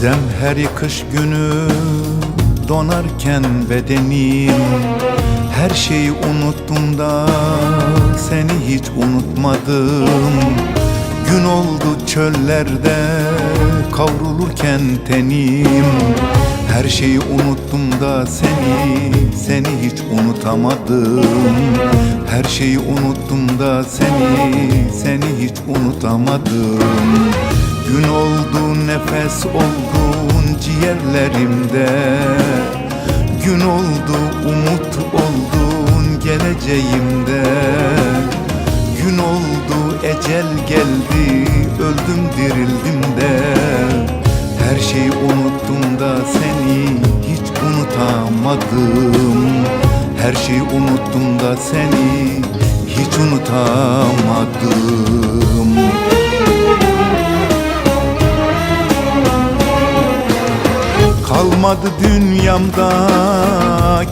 Her kış günü donarken bedenim Her şeyi unuttum da seni hiç unutmadım. Gün oldu çöllerde kavrulurken tenim. Her şeyi unuttum da seni, seni hiç unutamadım. Her şeyi unuttum da seni, seni hiç unutamadım Gün oldu nefes oldun ciğerlerimde. Gün oldu umut oldun geleceğimde. Gün oldu ecel geldi öldüm dirildim de. Her şeyi unuttum da seni hiç unutamadım. Her şeyi unuttum da seni hiç unutamadım Kalmadı dünyamda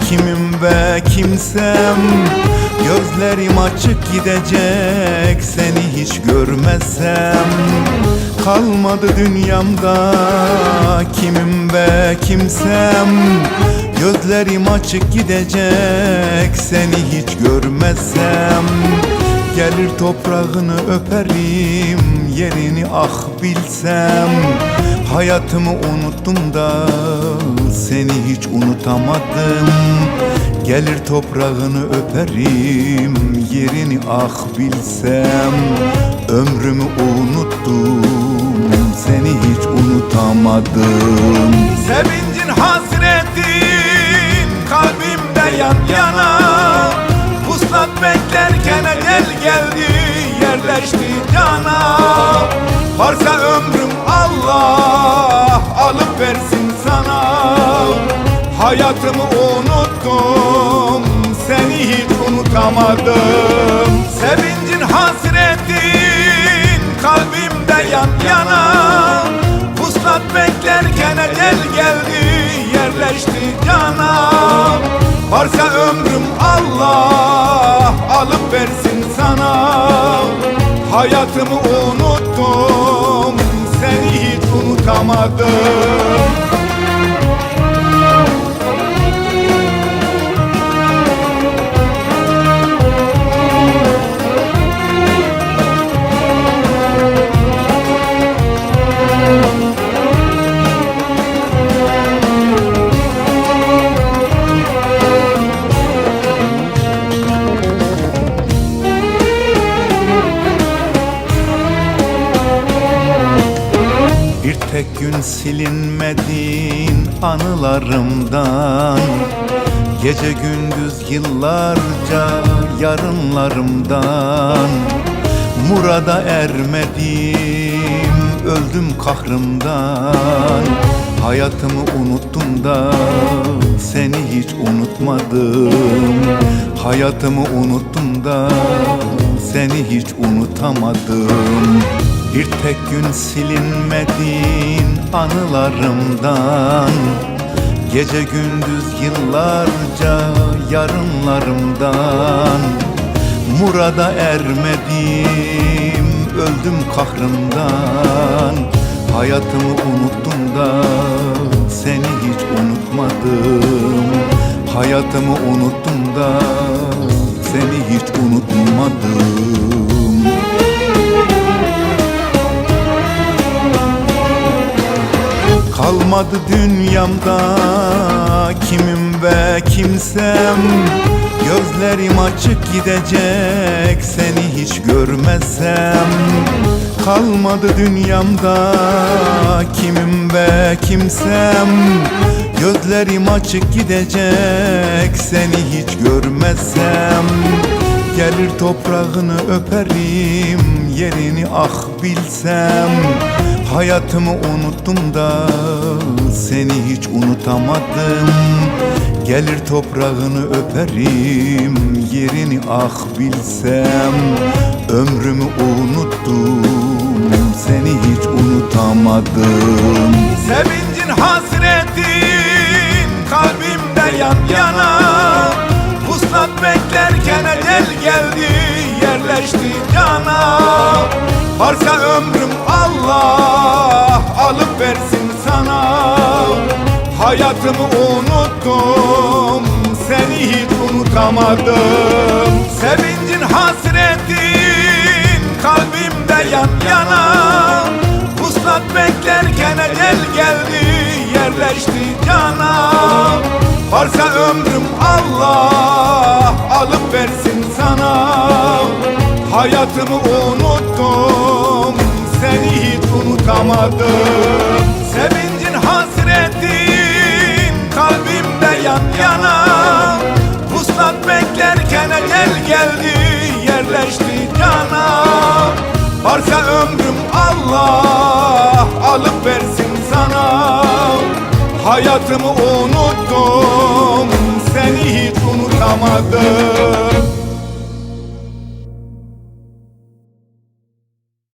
kimim ve kimsem. Gözlerim açık gidecek seni hiç görmezsem Kalmadı dünyamda kimim ve kimsem. Gözlerim açık gidecek seni hiç görmezsem Gelir toprağını öperim yerini ah bilsem Hayatımı unuttum da seni hiç unutamadım. Gelir toprağını öperim yerini ah bilsem. Ömrümü unuttum seni hiç unutamadım. Sevincin hasretin kalbimde yan yana. Puslat beklerken ecel geldi yerleşti cana. Varsa Hayatımı unuttum seni hiç unutamadım. Sevincin hasretin kalbimde yan yana. Puslat beklerken ecel geldi yerleşti cana. Varsa ömrüm Allah alıp versin sana. Hayatımı unuttum seni hiç unutamadım Bir tek gün silinmedin anılarımdan Gece gündüz yıllarca yarınlarımdan Murada ermedim öldüm kahrımdan. Hayatımı unuttum da seni hiç unutmadım. Hayatımı unuttum da seni hiç unutamadım bir tek gün silinmedin anılarımdan Gece gündüz yıllarca yarınlarımdan Murada ermedim öldüm kahrımdan. Hayatımı unuttum da seni hiç unutmadım. Hayatımı unuttum da seni hiç unutmadım Kalmadı dünyamda kimim ve kimsem. Gözlerim açık gidecek seni hiç görmezsem Kalmadı dünyamda kimim ve kimsem. Gözlerim açık gidecek seni hiç görmezsem Gelir toprağını öperim yerini ah bilsem Hayatımı unuttum da seni hiç unutamadım. Gelir toprağını öperim yerini ah bilsem. Ömrümü unuttum seni hiç unutamadım. Sevincin hasretin kalbimde yan yana. Puslat beklerken ecel geldi yerleşti cana. Varsa ömrüm Hayatımı unuttum Seni hiç unutamadım. Sevincin hasretin Kalbimde yan yana. Puslat beklerken ecel geldi Yerleşti cana. Varsa ömrüm Allah Alıp versin sana. Hayatımı unuttum Seni hiç unutamadım geldi Yerleşti cana. Varsa ömrüm Allah Alıp versin sana. Hayatımı unuttum Seni hiç unutamadım